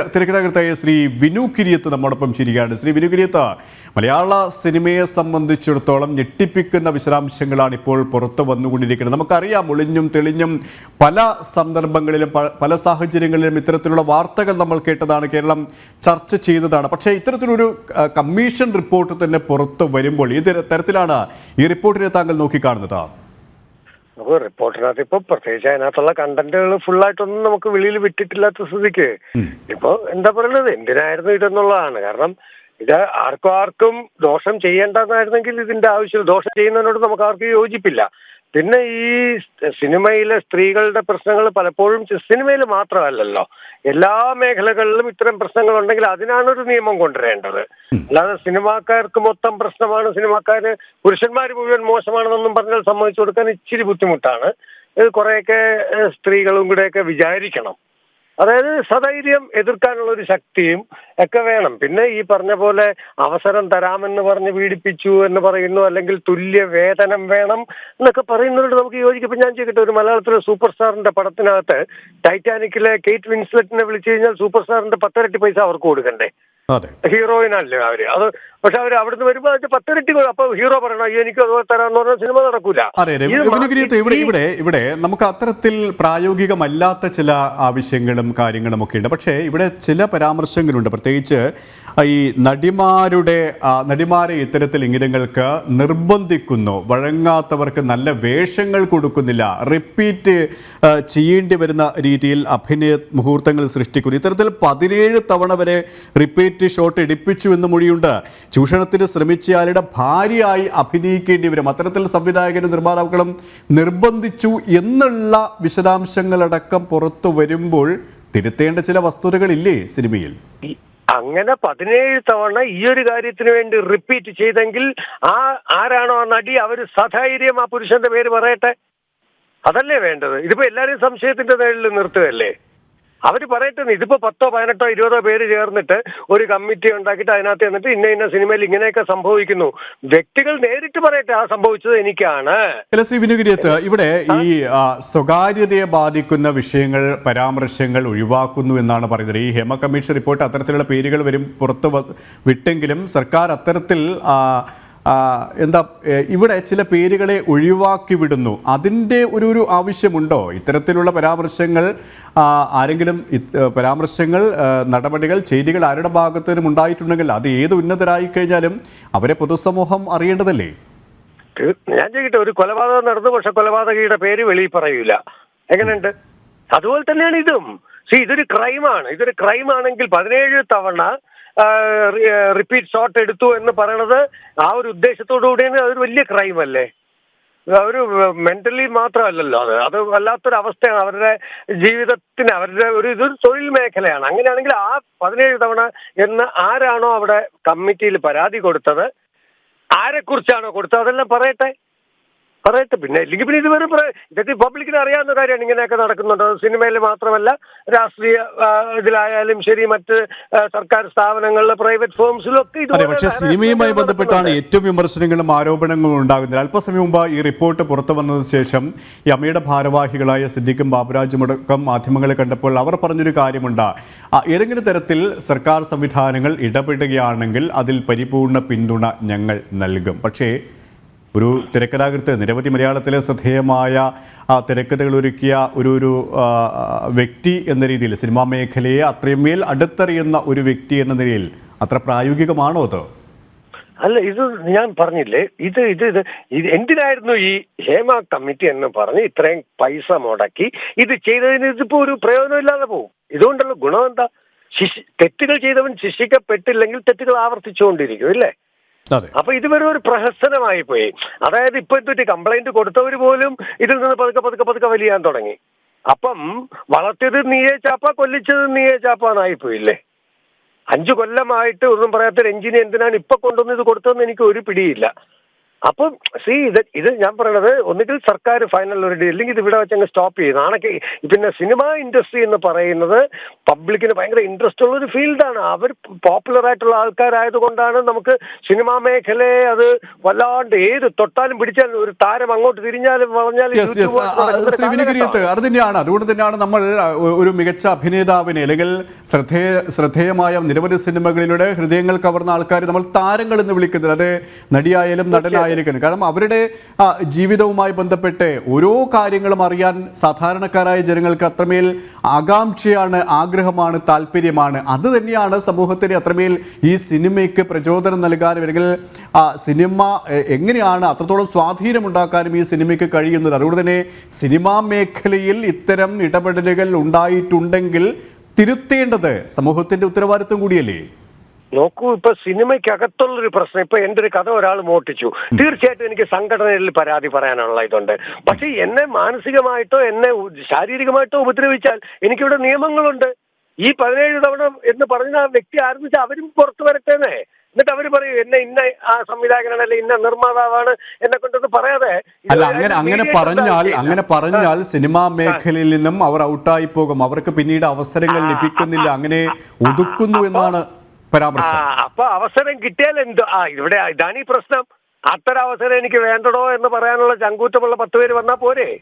തിരക്കഥാകൃത്തായ ശ്രീ വിനു കിരിയത്ത് നമ്മോടൊപ്പം ചിരിക്കുകയാണ്. ശ്രീ വിനു കിരിയത്ത് മലയാള സിനിമയെ സംബന്ധിച്ചിടത്തോളം ഞെട്ടിപ്പിക്കുന്ന വിശദാംശങ്ങളാണ് ഇപ്പോൾ പുറത്തു വന്നുകൊണ്ടിരിക്കുന്നത്. നമുക്കറിയാം ഒളിഞ്ഞും തെളിഞ്ഞും പല സന്ദർഭങ്ങളിലും പല സാഹചര്യങ്ങളിലും ഇത്തരത്തിലുള്ള വാർത്തകൾ നമ്മൾ കേട്ടതാണ് കേരളം ചർച്ച ചെയ്തതാണ്. പക്ഷേ ഇത്തരത്തിലൊരു കമ്മീഷൻ റിപ്പോർട്ട് തന്നെ പുറത്തു വരുമ്പോൾ ഈ തരത്തിലാണ് ഈ റിപ്പോർട്ടിനെ താങ്കൾ നോക്കിക്കാണുന്നത്? നമുക്ക് റിപ്പോർട്ടിനകത്ത് ഇപ്പൊ പ്രത്യേകിച്ച് അതിനകത്തുള്ള കണ്ടന്റുകൾ ഫുള്ളായിട്ടൊന്നും നമുക്ക് വെളിയിൽ വിട്ടിട്ടില്ലാത്ത സ്ഥിതിക്ക്. ഇപ്പൊ എന്താ പറയുന്നത് എന്തിനായിരുന്നു ഇതെന്നുള്ളതാണ്. കാരണം ഇത് ആർക്കും ആർക്കും ദോഷം ചെയ്യേണ്ടതായിരുന്നെങ്കിൽ ഇതിന്റെ ആവശ്യം ദോഷം ചെയ്യുന്നതിനോട് നമുക്ക് ആർക്കും യോജിപ്പില്ല. പിന്നെ ഈ സിനിമയിലെ സ്ത്രീകളുടെ പ്രശ്നങ്ങൾ പലപ്പോഴും സിനിമയിൽ മാത്രമല്ലല്ലോ. എല്ലാ മേഖലകളിലും ഇത്തരം പ്രശ്നങ്ങൾ ഉണ്ടെങ്കിൽ അതിനാണ് ഒരു നിയമം കൊണ്ടുവരേണ്ടത്. അല്ലാതെ സിനിമാക്കാർക്ക് മൊത്തം പ്രശ്നമാണ്. സിനിമാക്കാര് പുരുഷന്മാർ മുഴുവൻ മോശമാണെന്നൊന്നും പറഞ്ഞാൽ സമ്മതിച്ചു കൊടുക്കാൻ ഇച്ചിരി ബുദ്ധിമുട്ടാണ്. ഇത് കുറെയൊക്കെ സ്ത്രീകളും കൂടെയൊക്കെ വിചാരിക്കണം. അതായത് സധൈര്യം എതിർക്കാനുള്ള ഒരു ശക്തിയും ഒക്കെ വേണം. പിന്നെ ഈ പറഞ്ഞ പോലെ അവസരം തരാമെന്ന് പറഞ്ഞ് പീഡിപ്പിച്ചു എന്ന് പറയുന്നു അല്ലെങ്കിൽ തുല്യ വേതനം വേണം എന്നൊക്കെ പറയുന്നതിനോട് നമുക്ക് യോജിക്കും ഇപ്പൊ ഞാൻ ചെയ്തിട്ട് ഒരു മലയാളത്തിലെ സൂപ്പർ സ്റ്റാറിന്റെ പടത്തിനകത്ത് ടൈറ്റാനിക്കിലെ കേറ്റ് വിൻസ്ലെറ്റിനെ വിളിച്ചു കഴിഞ്ഞാൽ സൂപ്പർ സ്റ്റാറിന്റെ പത്തരട്ടി പൈസ അവർക്ക് കൊടുക്കണ്ടേ? ഹീറോയിനല്ലേ അവർ. അത് പക്ഷെ അവർ അവിടുന്ന് വരുമ്പോ അതിന്റെ പത്തിരട്ടി. അപ്പൊ ഹീറോ പറയണം "അയ്യോ, എനിക്ക് അതുപോലെ തരാന്ന് പറഞ്ഞാൽ സിനിമ നടക്കൂല. അതെ അതെ. ഇവിടെ ഇവിടെ ഇവിടെ നമുക്ക് അത്തരത്തിൽ പ്രായോഗികമല്ലാത്ത ചില ആവശ്യങ്ങളും കാര്യങ്ങളും ഒക്കെ ഉണ്ട്. പക്ഷേ ഇവിടെ ചില പരാമർശങ്ങളുണ്ട്. പ്രത്യേകിച്ച് ഈ നടിമാരുടെ നടിമാരെ ഇത്തരത്തിൽ ഇങ്ങനങ്ങൾക്ക് നിർബന്ധിക്കുന്നു. വഴങ്ങാത്തവർക്ക് നല്ല വേഷങ്ങൾ കൊടുക്കുന്നില്ല. റിപ്പീറ്റ് ചെയ്യേണ്ടി വരുന്ന രീതിയിൽ അഭിനയ മുഹൂർത്തങ്ങൾ സൃഷ്ടിക്കുന്നു. ഇത്തരത്തിൽ പതിനേഴ് തവണ വരെ റിപ്പീറ്റ് ഷോട്ട് എടുപ്പിച്ചു എന്ന് മൊഴിയുണ്ട്. ചൂഷണത്തിന് ശ്രമിച്ചയാളുടെ ഭാര്യയായി അഭിനയിക്കേണ്ടി വരും. അത്തരത്തിൽ സംവിധായകനും നിർമ്മാതാക്കളും നിർബന്ധിച്ചു എന്നുള്ള വിശദാംശങ്ങളടക്കം പുറത്തു വരുമ്പോൾ തിരുത്തേണ്ട ചില വസ്തുതകളില്ലേ സിനിമയിൽ? അങ്ങനെ പതിനേഴ് തവണ ഈ ഒരു കാര്യത്തിന് വേണ്ടി റിപ്പീറ്റ് ചെയ്തെങ്കിൽ ആ ആരാണോ ആ നടി അവർ സധൈര്യം ആ പുരുഷന്റെ പേര് പറയട്ടെ? അതല്ലേ വേണ്ടത്? ഇതിപ്പോ എല്ലാരെയും സംശയത്തിന്റെ നേരിൽ നിർത്തുകയല്ലേ? അവർ പറയട്ടെ ഇതിപ്പോ പത്തോ പതിനെട്ടോ ഇരുപതോ പേര് ചേർന്നിട്ട് ഒരു കമ്മിറ്റി ഉണ്ടാക്കിയിട്ട് അതിനകത്ത് എന്നിട്ട് ഇന്ന ഇന്ന സിനിമയിൽ ഇങ്ങനെയൊക്കെ സംഭവിക്കുന്നു. വ്യക്തികൾ നേരിട്ട് പറയട്ടെ ആ സംഭവിച്ചത് എനിക്കാണ്. ഇവിടെ ഈ സ്വകാര്യതയെ ബാധിക്കുന്ന വിഷയങ്ങൾ പരാമർശങ്ങൾ ഒഴിവാക്കുന്നു എന്നാണ് പറയുന്നത്. ഈ ഹേമ കമ്മീഷൻ റിപ്പോർട്ട് അത്തരത്തിലുള്ള പേരുകൾ വരും പുറത്ത് വിട്ടെങ്കിലും സർക്കാർ അത്തരത്തിൽ എന്താ ഇവിടെ ചില പേരുകളെ ഒഴിവാക്കി വിടുന്നു. അതിന്റെ ഒരു ഒരു ആവശ്യമുണ്ടോ? ഇത്തരത്തിലുള്ള പരാമർശങ്ങൾ ആരെങ്കിലും പരാമർശങ്ങൾ നടപടികൾ ചെയ്തികൾ ആരുടെ ഭാഗത്തു നിന്നും ഉണ്ടായിട്ടുണ്ടെങ്കിൽ അത് ഏത് ഉന്നതരായി കഴിഞ്ഞാലും അവരെ പൊതുസമൂഹം അറിയേണ്ടതല്ലേ? ഞാൻ ചോദിക്കട്ടെ ഒരു കൊലപാതകം നടന്നു പക്ഷെ കൊലപാതകിയുടെ പേര് വെളിയിൽ പറയൂല. എങ്ങനെയുണ്ട്? അതുപോലെ തന്നെയാണ് ഇതും. സി ഇതൊരു ക്രൈമാണ് ഇതൊരു ക്രൈമാണെങ്കിൽ പതിനേഴ് തവണ റിപ്പീറ്റ് ഷോട്ട് എടുത്തു എന്ന് പറയണത് ആ ഒരു ഉദ്ദേശത്തോടു കൂടിയാണ്. അതൊരു വലിയ ക്രൈം അല്ലേ? ഒരു മെന്റലി മാത്രമല്ലല്ലോ അത്. അത് വല്ലാത്തൊരു അവസ്ഥയാണ് അവരുടെ ജീവിതത്തിന് അവരുടെ ഒരു ഇതൊരു തൊഴിൽ മേഖലയാണ്. അങ്ങനെയാണെങ്കിൽ ആ പതിനേഴ് തവണ എന്ന് ആരാണോ അവിടെ കമ്മിറ്റിയിൽ പരാതി കൊടുത്തത് ആരെക്കുറിച്ചാണോ കൊടുത്തത്? അതെല്ലാം പറയട്ടെ. പറയട്ടെ പിന്നെ. ഇല്ലെങ്കിൽ പിന്നെ ഇത് വെറും ഇതൊക്കെ പബ്ലിക്കിന് അറിയാവുന്ന കാര്യമാണ് ഇങ്ങനെയൊക്കെ നടക്കുന്നുണ്ട്. അത് സിനിമയിൽ മാത്രമല്ല രാഷ്ട്രീയ ഇതിലായാലും ശരി മറ്റ് സർക്കാർ സ്ഥാപനങ്ങളിലെ പ്രൈവറ്റ് ഫേംസിലും ഒക്കെ പക്ഷേ സിനിമയുമായി ബന്ധപ്പെട്ടാണ് ഏറ്റവും വിമർശനങ്ങളും ആരോപണങ്ങളും ഉണ്ടാകുന്നത്. അല്പസമയം മുമ്പ് ഈ റിപ്പോർട്ട് പുറത്തു വന്നതിന് ശേഷം ഈ അമ്മയുടെ ഭാരവാഹികളായ സിദ്ദിഖും ബാബുരാജും അടക്കം മാധ്യമങ്ങളെ കണ്ടപ്പോൾ അവർ പറഞ്ഞൊരു കാര്യമുണ്ട്. ഏതെങ്കിലും തരത്തിൽ സർക്കാർ സംവിധാനങ്ങൾ ഇടപെടുകയാണെങ്കിൽ അതിൽ പരിപൂർണ പിന്തുണ ഞങ്ങൾ നൽകും. പക്ഷേ ഒരു തിരക്കഥാകൃത്ത് നിരവധി മലയാളത്തിലെ ശ്രദ്ധേയമായ തിരക്കഥകൾ ഒരുക്കിയ ഒരു ഒരു വ്യക്തി എന്ന രീതിയിൽ സിനിമാ മേഖലയെ അത്രയുമേൽ അടുത്തറിയുന്ന ഒരു വ്യക്തി എന്ന നിലയിൽ അത്ര പ്രായോഗികമാണോ അത്? അല്ല ഇത് ഞാൻ പറഞ്ഞില്ലേ ഇത് ഇത് ഇത് ഇത് എന്തിനായിരുന്നു ഈ ഹേമ കമ്മിറ്റി എന്ന് പറഞ്ഞ് ഇത്രയും പൈസ മുടക്കി ഇത് ചെയ്തതിന് ഇതിപ്പോ ഒരു പ്രയോജനമില്ലാതെ പോകും? ഇതുകൊണ്ടുള്ള ഗുണം എന്താ തെറ്റുകൾ ചെയ്തവൻ ശിക്ഷിക്കപ്പെട്ടില്ലെങ്കിൽ തെറ്റുകൾ ആവർത്തിച്ചുകൊണ്ടിരിക്കും ഇല്ലേ? അപ്പൊ ഇത് ഒരു പ്രഹസനമായി പോയി. അതായത് ഇപ്പൊ എന്തൊരു കംപ്ലൈന്റ് കൊടുത്തവർ പോലും ഇതിൽ നിന്ന് പതുക്കെ പതുക്കെ പതുക്കെ വലിയാൻ തുടങ്ങി. അപ്പം വളർത്തിയത് നീയെ ചാപ്പ കൊല്ലിച്ചത് നീയെ ചാപ്പ എന്നായി പോയില്ലേ? അഞ്ചു കൊല്ലമായിട്ട് ഒന്നും പറയാത്ത എഞ്ചിനീയർ എന്തിനാണ് ഇപ്പൊ കൊണ്ടുവന്ന് ഇത് കൊടുത്തതെന്ന് എനിക്ക് ഒരു പിടിയില്ല. അപ്പം സി ഇത് ഇത് ഞാൻ പറയണത് ഒന്നുകിൽ സർക്കാർ ഫൈനൽ ഒരു ഡീൽ അല്ലെങ്കിൽ ഇത് ഇവിടെ വെച്ച് അങ്ങ് സ്റ്റോപ്പ് ചെയ്യും. നാണൊക്കെ പിന്നെ സിനിമ ഇൻഡസ്ട്രി എന്ന് പറയുന്നത് പബ്ലിക്കിന് ഭയങ്കര ഇൻട്രസ്റ്റ് ഉള്ള ഒരു ഫീൽഡാണ് അവർ പോപ്പുലർ ആയിട്ടുള്ള ആൾക്കാരായതുകൊണ്ടാണ് നമുക്ക് സിനിമാ മേഖലയെ അത് വല്ലാണ്ട് ഏത് തൊട്ടാലും പിടിച്ചാലും ഒരു താരം അങ്ങോട്ട് തിരിഞ്ഞാലും വളഞ്ഞാലും. അത് തന്നെയാണ്. അതുകൊണ്ട് തന്നെയാണ് നമ്മൾ ഒരു മികച്ച അഭിനേതാവിനെ അല്ലെങ്കിൽ ശ്രദ്ധേയ ശ്രദ്ധേയമായ നിരവധി സിനിമകളിലൂടെ ഹൃദയങ്ങൾ കവർന്ന ആൾക്കാർ നമ്മൾ താരങ്ങൾ എന്ന് വിളിക്കുന്നത്. അത് നടിയായാലും നടനായാലും കാരണം അവരുടെ ജീവിതവുമായി ബന്ധപ്പെട്ട് ഓരോ കാര്യങ്ങളും അറിയാൻ സാധാരണക്കാരായ ജനങ്ങൾക്ക് അത്രമേൽ ആകാംക്ഷയാണ് ആഗ്രഹമാണ് താല്പര്യമാണ്. അത് തന്നെയാണ് സമൂഹത്തിന് അത്രമേൽ ഈ സിനിമയ്ക്ക് പ്രചോദനം നൽകാനും അല്ലെങ്കിൽ സിനിമ എങ്ങനെയാണ് അത്രത്തോളം സ്വാധീനമുണ്ടാക്കാനും ഈ സിനിമയ്ക്ക് കഴിയുന്നത്. അതുകൊണ്ട് തന്നെ സിനിമാ മേഖലയിൽ ഇത്തരം ഇടപെടലുകൾ ഉണ്ടായിട്ടുണ്ടെങ്കിൽ തിരുത്തേണ്ടത് സമൂഹത്തിന്റെ ഉത്തരവാദിത്വം കൂടിയല്ലേ? നോക്കൂ ഇപ്പൊ സിനിമയ്ക്കകത്തുള്ളൊരു പ്രശ്നം ഇപ്പൊ എന്റെ ഒരു കഥ ഒരാൾ മോട്ടിച്ചു തീർച്ചയായിട്ടും എനിക്ക് സംഘടനയിൽ പരാതി പറയാനുള്ള ഇതുണ്ട്. പക്ഷെ എന്നെ മാനസികമായിട്ടോ എന്നെ ശാരീരികമായിട്ടോ ഉപദ്രവിച്ചാൽ എനിക്കിവിടെ നിയമങ്ങളുണ്ട്. ഈ പതിനേഴ് തവണ എന്ന് പറഞ്ഞ ആ വ്യക്തി ആരംഭിച്ച അവരും പുറത്തു വരട്ടേന്നേ. എന്നിട്ട് അവർ പറയും എന്നെ ഇന്ന ആ സംവിധായകനാണ് അല്ലെ ഇന്ന നിർമ്മാതാവാണ് എന്നെ കൊണ്ടൊന്ന് പറയാതെ. അല്ല അങ്ങനെ അങ്ങനെ പറഞ്ഞാൽ അങ്ങനെ പറഞ്ഞാൽ സിനിമാ മേഖലയിൽ നിന്നും അവർ ഔട്ടായി പോകും. അവർക്ക് പിന്നീട് അവസരങ്ങൾ ലഭിക്കുന്നില്ല. അങ്ങനെ ഒതുക്കുന്നു എന്നാണ് അപ്പൊ അവസരം കിട്ടിയാൽ എന്തോ? ആ ഇവിടെ ഇതാണ് ഈ പ്രശ്നം. അത്തരം അവസരം എനിക്ക് വേണ്ടടോ എന്ന് പറയാനുള്ള ചങ്കൂറ്റമുള്ള പത്ത് പേര് വന്നാ പോരെ?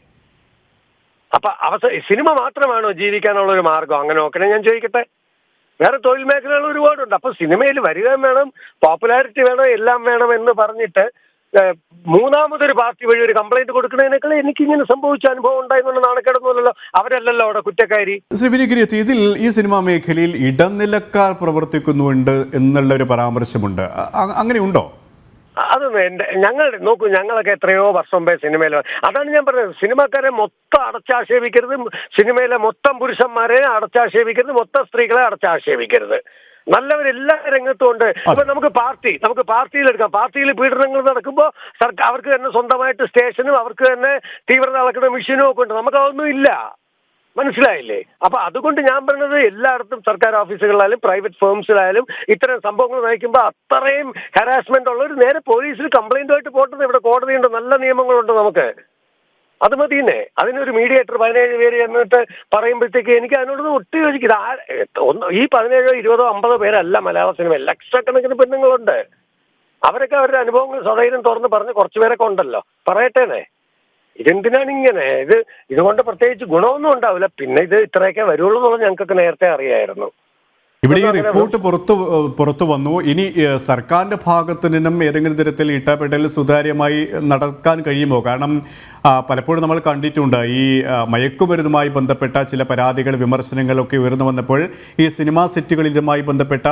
അപ്പൊ അവസരം സിനിമ മാത്രമാണോ ജീവിക്കാനുള്ള ഒരു മാർഗം? അങ്ങനെ നോക്കണേ ഞാൻ ചോദിക്കട്ടെ. വേറെ തൊഴിൽ മേഖലകൾ ഒരുപാടുണ്ട്. അപ്പൊ സിനിമയിൽ വരികയും വേണം പോപ്പുലാരിറ്റി വേണം എല്ലാം വേണം എന്ന് പറഞ്ഞിട്ട് മൂന്നാമതൊരു പാർട്ടി വഴി ഒരു കംപ്ലൈന്റ് കൊടുക്കുന്നതിനേക്കാൾ എനിക്ക് ഇങ്ങനെ സംഭവിച്ച അനുഭവം ഉണ്ടായിരുന്നു നാണക്കേടൊന്നുമല്ലോ അവരല്ലല്ലോ അവിടെ കുറ്റക്കാരി. ശ്രീ വിനിഗിരിയത്ത് ഇതിൽ ഈ സിനിമാ മേഖലയിൽ ഇടനിലക്കാർ പ്രവർത്തിക്കുന്നുണ്ട് എന്നുള്ള ഒരു പരാമർശമുണ്ട്. അങ്ങനെ ഉണ്ടോ അങ്ങനെയുണ്ടോ? അതൊന്നും എന്റെ ഞങ്ങൾ നോക്കൂ ഞങ്ങളൊക്കെ എത്രയോ വർഷം മുമ്പേ സിനിമയിൽ അതാണ് ഞാൻ പറഞ്ഞത്. സിനിമാക്കാരെ മൊത്തം അടച്ചാക്ഷേപിക്കരുത്. സിനിമയിലെ മൊത്തം പുരുഷന്മാരെ അടച്ചാക്ഷേപിക്കരുത്. മൊത്തം സ്ത്രീകളെ അടച്ചാക്ഷേപിക്കരുത്. നല്ലവരെല്ലാ രംഗത്തും ഉണ്ട് ഇപ്പൊ നമുക്ക് പാർട്ടി നമുക്ക് പാർട്ടിയിൽ എടുക്കാം. പാർട്ടിയിൽ പീഡനങ്ങൾ നടക്കുമ്പോൾ സർക്കാർ അവർക്ക് തന്നെ സ്വന്തമായിട്ട് സ്റ്റേഷനും അവർക്ക് തന്നെ തീവ്രത അളക്കുന്ന മെഷീനും ഒക്കെ ഉണ്ട്. നമുക്ക് അതൊന്നും ഇല്ല. മനസ്സിലായില്ലേ? അപ്പൊ അതുകൊണ്ട് ഞാൻ പറഞ്ഞത് എല്ലായിടത്തും സർക്കാർ ഓഫീസുകളിലായാലും പ്രൈവറ്റ് ഫേംസിലായാലും ഇത്തരം സംഭവങ്ങൾ നയിക്കുമ്പോൾ അത്രയും ഹരാസ്മെന്റ് ഉള്ളവർ നേരെ പോലീസിൽ കംപ്ലൈന്റുമായിട്ട് പോട്ടത് ഇവിടെ കോടതിയുണ്ട്. നല്ല നിയമങ്ങളുണ്ട് നമുക്ക്. അത് മതിയെന്നേ. അതിനൊരു മീഡിയേറ്റർ പതിനേഴ് പേര് എന്നിട്ട് പറയുമ്പോഴത്തേക്ക് എനിക്ക് അതിനോട് ഒട്ടി യോജിക്കില്ല. ഒന്ന് ഈ പതിനേഴോ ഇരുപതോ അമ്പതോ പേരല്ല മലയാള സിനിമ. ലക്ഷക്കണക്കിന് പെണ്ണുങ്ങളുണ്ട്. അവരൊക്കെ അവരുടെ അനുഭവങ്ങൾ സ്വതൈര്യം തുറന്ന് പറഞ്ഞ് കുറച്ചു പേരൊക്കെ ഉണ്ടല്ലോ. പറയട്ടേനെ ഇതെന്തിനാണ് ഇങ്ങനെ? ഇത് ഇതുകൊണ്ട് പ്രത്യേകിച്ച് ഗുണമൊന്നും ഉണ്ടാവില്ല. പിന്നെ ഇത് ഇത്രയൊക്കെ വരുള്ളൂ എന്നുള്ളത് ഞങ്ങൾക്കൊക്കെ നേരത്തെ അറിയായിരുന്നു. ഇവിടെ ഈ റിപ്പോർട്ട് പുറത്തു പുറത്തു വന്നു. ഇനി സർക്കാരിന്റെ ഭാഗത്തു നിന്നും ഏതെങ്കിലും തരത്തിൽ ഇട്ടപെടൽ സുതാര്യമായി നടക്കാൻ കഴിയുമോ? കാരണം പലപ്പോഴും നമ്മൾ കണ്ടിട്ടുണ്ട് ഈ മയക്കുമരുന്നുമായി ബന്ധപ്പെട്ട ചില പരാതികൾ വിമർശനങ്ങളൊക്കെ ഉയർന്നു വന്നപ്പോൾ ഈ സിനിമാ സെറ്റുകളിലുമായി ബന്ധപ്പെട്ട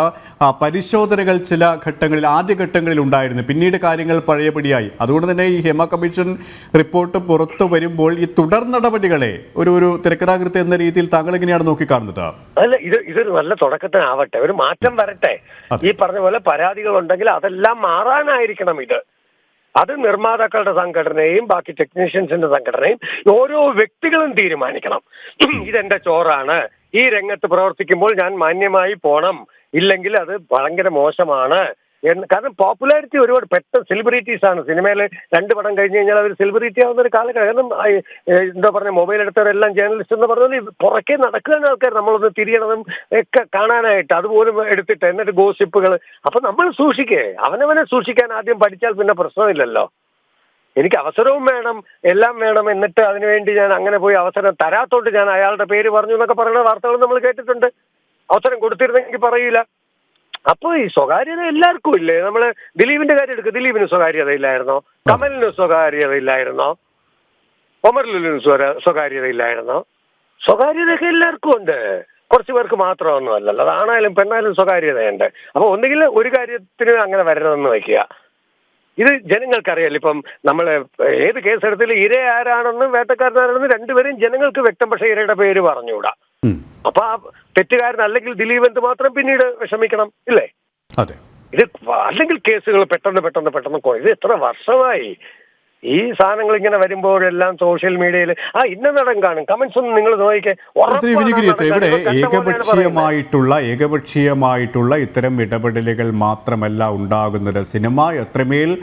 പരിശോധനകൾ ചില ഘട്ടങ്ങളിൽ ആദ്യഘട്ടങ്ങളിൽ ഉണ്ടായിരുന്നു. പിന്നീട് കാര്യങ്ങൾ പഴയപടിയായി. അതുകൊണ്ട് തന്നെ ഈ ഹേമ കമ്മീഷൻ റിപ്പോർട്ട് പുറത്തു വരുമ്പോൾ ഈ തുടർ നടപടികളെ ഒരു ഒരു തിരക്കഥാകൃത്ത് എന്ന രീതിയിൽ താങ്കൾ എങ്ങനെയാണ് നോക്കിക്കാണുന്നത്? അല്ല ഇത് ഇതൊരു നല്ല തുടക്കത്തിനാവട്ടെ ഒരു മാറ്റം വരട്ടെ. ഈ പറഞ്ഞ പോലെ പരാതികൾ ഉണ്ടെങ്കിൽ അതെല്ലാം മാറാനായിരിക്കണം ഇത്. അത് നിർമ്മാതാക്കളുടെ സംഘടനയും ബാക്കി ടെക്നീഷ്യൻസിന്റെ സംഘടനയും ഓരോ വ്യക്തികളും തീരുമാനിക്കണം. ഇതെന്റെ ചോറാണ്. ഈ രംഗത്ത് പ്രവർത്തിക്കുമ്പോൾ ഞാൻ മാന്യമായി പോണം. ഇല്ലെങ്കിൽ അത് ഭയങ്കര മോശമാണ്. കാരണം പോപ്പുലാരിറ്റി ഒരുപാട് പെട്ടെന്ന് സെലിബ്രിറ്റീസ് ആണ്. സിനിമയിൽ രണ്ട് പടം കഴിഞ്ഞ് കഴിഞ്ഞാൽ അവർ സെലിബ്രിറ്റി ആവുന്ന ഒരു കാലഘട്ടം. കാരണം എന്താ പറഞ്ഞ മൊബൈൽ എടുത്തവരെല്ലാം ജേർണലിസ്റ്റ് എന്ന് പറഞ്ഞാൽ പുറകെ നടക്കുന്ന ആൾക്കാർ നമ്മളൊന്ന് തിരിയണതും ഒക്കെ കാണാനായിട്ട്. അതുപോലും എടുത്തിട്ട് എന്നിട്ട് ഗോസിപ്പുകൾ അപ്പൊ നമ്മൾ സൂക്ഷിക്കേ. അവനവനെ സൂക്ഷിക്കാൻ ആദ്യം പഠിച്ചാൽ പിന്നെ പ്രശ്നമില്ലല്ലോ. എനിക്ക് അവസരവും വേണം എല്ലാം വേണം. എന്നിട്ട് അതിനുവേണ്ടി ഞാൻ അങ്ങനെ പോയി അവസരം തരാത്തോണ്ട് ഞാൻ അയാളുടെ പേര് പറഞ്ഞു എന്നൊക്കെ പറയുന്ന വാർത്തകൾ നമ്മൾ കേട്ടിട്ടുണ്ട്. അവസരം കൊടുത്തിരുന്നെങ്കിൽ പറയില്ല അപ്പൊ ഈ സ്വകാര്യത എല്ലാവർക്കും ഇല്ലേ? നമ്മൾ ദിലീപിന്റെ കാര്യം എടുക്കുക ദിലീപിന് സ്വകാര്യത ഇല്ലായിരുന്നോ? കമലിന് സ്വകാര്യത ഇല്ലായിരുന്നോ? സ്വര- സ്വകാര്യത ഇല്ലായിരുന്നോ? സ്വകാര്യതയൊക്കെ എല്ലാവർക്കും ഉണ്ട്. കുറച്ച് പേർക്ക് മാത്രമൊന്നും അല്ലല്ലോ. അതാണായാലും പെണ്ണായാലും സ്വകാര്യതയുണ്ട്. അപ്പൊ ഒന്നുകിൽ ഒരു കാര്യത്തിന് അങ്ങനെ വരണമെന്ന് വെക്കുക. ഇത് ജനങ്ങൾക്കറിയാലോ. ഇപ്പം നമ്മൾ ഏത് കേസ് എടുത്താലും ഇര ആരാണെന്നും വേട്ടക്കാരനാരാണെന്നും രണ്ടുപേരും ജനങ്ങൾക്ക് വ്യക്തം. പക്ഷേ ഇരയുടെ പേര് പറഞ്ഞുകൂടാ. അപ്പൊ ആ തെറ്റുകാരൻ അല്ലെങ്കിൽ ദിലീപ് എന്ത് മാത്രം പിന്നീട് വിഷമിക്കണം ഇല്ലേ? അതെ. ഇത് അല്ലെങ്കിൽ കേസുകൾ പെട്ടെന്ന് പെട്ടെന്ന് പെട്ടെന്ന്. ഇത് എത്ര വർഷമായി? ഈ സാധനങ്ങൾ ഇങ്ങനെ വരുമ്പോഴെല്ലാം സോഷ്യൽ മീഡിയയിൽ ആ ഇന്ന നടൻ കാണും. കമന്റ്സ് ഒന്നും നിങ്ങൾ നോക്കിക്കേ. ഇവിടെ. ഏകപക്ഷീയമായിട്ടുള്ള ഏകപക്ഷീയമായിട്ടുള്ള ഇത്തരം ഇടപെടലുകൾ മാത്രമല്ല ഉണ്ടാകുന്നത്. സിനിമ എത്രമേൽ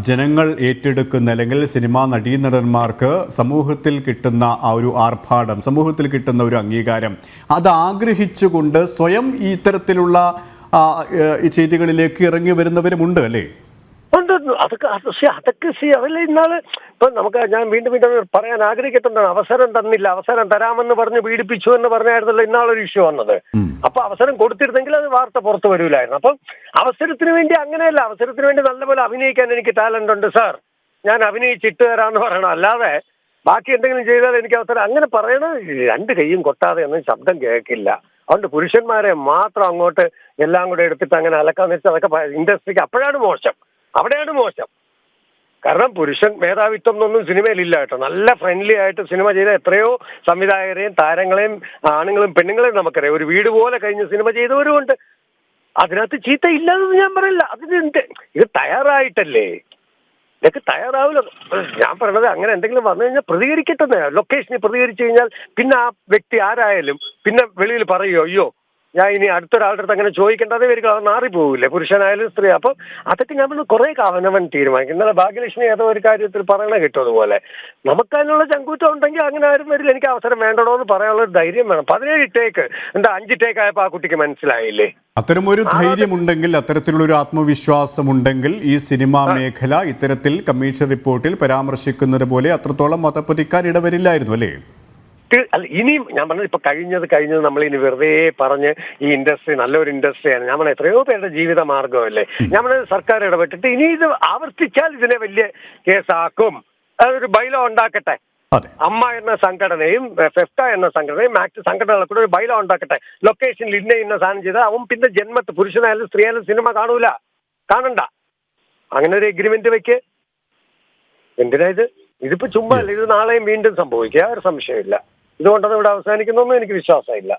ജനങ്ങൾ ഏറ്റെടുക്കുന്ന അല്ലെങ്കിൽ സിനിമാ നടീനടന്മാർക്ക് സമൂഹത്തിൽ കിട്ടുന്ന ആ ഒരു ആർഭാടം സമൂഹത്തിൽ കിട്ടുന്ന ഒരു അംഗീകാരം അത് ആഗ്രഹിച്ചുകൊണ്ട് സ്വയം ഈ ഇത്തരത്തിലുള്ള ഈ ചെയ്തികളിലേക്ക് ഇറങ്ങി വരുന്നവരുമുണ്ട് അല്ലേ? ഉണ്ട്. അതൊക്കെ അത് see, അതൊക്കെ സി അതല്ല ഇന്നാൾ ഇപ്പൊ നമുക്ക് ഞാൻ വീണ്ടും വീണ്ടും പറയാൻ ആഗ്രഹിക്കുന്നുണ്ട്. അവസരം തന്നില്ല. അവസരം തരാമെന്ന് പറഞ്ഞ് പീഡിപ്പിച്ചു എന്ന് പറഞ്ഞായിരുന്നല്ലോ ഇന്നാളൊരു ഇഷ്യൂ വന്നത്. അപ്പൊ അവസരം കൊടുത്തിരുന്നെങ്കിൽ അത് വാർത്ത പുറത്തു വരൂലായിരുന്നു. അപ്പം അവസരത്തിന് വേണ്ടി അങ്ങനെയല്ല. അവസരത്തിന് വേണ്ടി നല്ലപോലെ അഭിനയിക്കാൻ എനിക്ക് ടാലന്റ് ഉണ്ട് സാർ ഞാൻ അഭിനയിച്ചിട്ട് തരാന്ന് പറയണം. അല്ലാതെ ബാക്കി എന്തെങ്കിലും ചെയ്താൽ എനിക്ക് അവസരം അങ്ങനെ പറയണത് രണ്ട് കൈയും കൊട്ടാതെ ഒന്നും ശബ്ദം കേൾക്കില്ല. അതുകൊണ്ട് പുരുഷന്മാരെ മാത്രം അങ്ങോട്ട് എല്ലാം കൂടെ എടുത്തിട്ട് അങ്ങനെ അലക്കാന്ന് വെച്ചാൽ അതൊക്കെ ഇൻഡസ്ട്രിക്ക് അപ്പോഴാണ് മോശം. അവിടെയാണ് മോശം. കാരണം പുരുഷൻ മേധാവിത്വം എന്നൊന്നും സിനിമയിലില്ല കേട്ടോ. നല്ല ഫ്രണ്ട്ലി ആയിട്ട് സിനിമ ചെയ്ത എത്രയോ സംവിധായകരെയും താരങ്ങളെയും ആണുങ്ങളെയും പെണ്ണുങ്ങളെയും നമുക്കറിയാം. ഒരു വീട് പോലെ കഴിഞ്ഞ് സിനിമ ചെയ്തവരും ഉണ്ട്. അതിനകത്ത് ചീത്ത ഇല്ലെന്ന് ഞാൻ പറയില്ല. അതിന് ഇത് തയ്യാറായിട്ടല്ലേ? ഇതൊക്കെ തയ്യാറാവില്ല. ഞാൻ പറയണത് അങ്ങനെ എന്തെങ്കിലും വന്നു കഴിഞ്ഞാൽ പ്രതികരിക്കട്ടെ ലൊക്കേഷനിൽ പ്രതികരിച്ചു കഴിഞ്ഞാൽ പിന്നെ ആ വ്യക്തി ആരായാലും പിന്നെ വെളിയിൽ പറയോ അയ്യോ ഞാൻ ഇനി അടുത്തൊരാളുടെ അടുത്ത് അങ്ങനെ ചോദിക്കേണ്ടതേ വരിക അത് മാറിപ്പോകില്ലേ പുരുഷനായാലും സ്ത്രീ അപ്പൊ അതൊക്കെ നമ്മൾ കുറെ അവനവൻ തീരുമാനിക്കും. ഇന്നലെ ഭാഗ്യലക്ഷ്മി ഏതോ ഒരു കാര്യത്തിൽ പറയണ കിട്ടും അതുപോലെ. നമുക്ക് അതിനുള്ള ചങ്കൂറ്റം ഉണ്ടെങ്കിൽ അങ്ങനെ ആരും വരില്ല. എനിക്ക് അവസരം വേണ്ടടോ എന്ന് പറയാനുള്ള ഒരു ധൈര്യം വേണം. പതിനേഴ് ടേക്ക് എന്താ അഞ്ച് ടേക്ക് ആയപ്പോ ആ കുട്ടിക്ക് മനസ്സിലായില്ലേ? അത്തരം ഒരു ധൈര്യം ഉണ്ടെങ്കിൽ അത്തരത്തിലുള്ള ഒരു ആത്മവിശ്വാസം ഉണ്ടെങ്കിൽ ഈ സിനിമാ മേഖല ഇത്തരത്തിൽ കമ്മീഷൻ റിപ്പോർട്ടിൽ പരാമർശിക്കുന്നത് പോലെ അത്രത്തോളം മതപ്പതിക്കാൻ ഇടവരില്ലായിരുന്നു അല്ലേ? തി- അല്ല ഇനിയും ഞാൻ പറഞ്ഞത് ഇപ്പൊ കഴിഞ്ഞത് കഴിഞ്ഞത് നമ്മൾ ഇനി വെറുതെ പറഞ്ഞ് ഈ ഇൻഡസ്ട്രി നല്ലൊരു ഇൻഡസ്ട്രിയാണ്. ഞാൻ പറഞ്ഞ എത്രയോ പേരുടെ ജീവിത മാർഗമല്ലേ ഞാൻ സർക്കാർ ഇടപെട്ടിട്ട് ഇനി ഇത് ആവർത്തിച്ചാൽ ഇതിനെ വലിയ കേസാക്കും. അതൊരു ബൈലോ ഉണ്ടാക്കട്ടെ. അതെ. അമ്മ എന്ന സംഘടനയും ഫെഫ്ക എന്ന സംഘടനയും മാക്ട് സംഘടനകളെ കൂടെ ഒരു ബൈലോ ഉണ്ടാക്കട്ടെ. ലൊക്കേഷനിൽ ഇന്ന ഇന്ന സാധനം ചെയ്താൽ അവൻ പിന്നെ ജന്മത്ത് പുരുഷനായാലും സ്ത്രീയായാലും സിനിമ കാണൂല. കാണണ്ട. അങ്ങനെ ഒരു എഗ്രിമെന്റ് വെക്ക്. എന്തിനാ ഇത്? ഇതിപ്പോ ചുമ്മാ ഇത് നാളെയും വീണ്ടും സംഭവിക്കുക. ഒരു സംശയമില്ല ഇതുകൊണ്ടത് ഇവിടെ അവസാനിക്കുന്നൊന്നും എനിക്ക് വിശ്വാസമില്ല.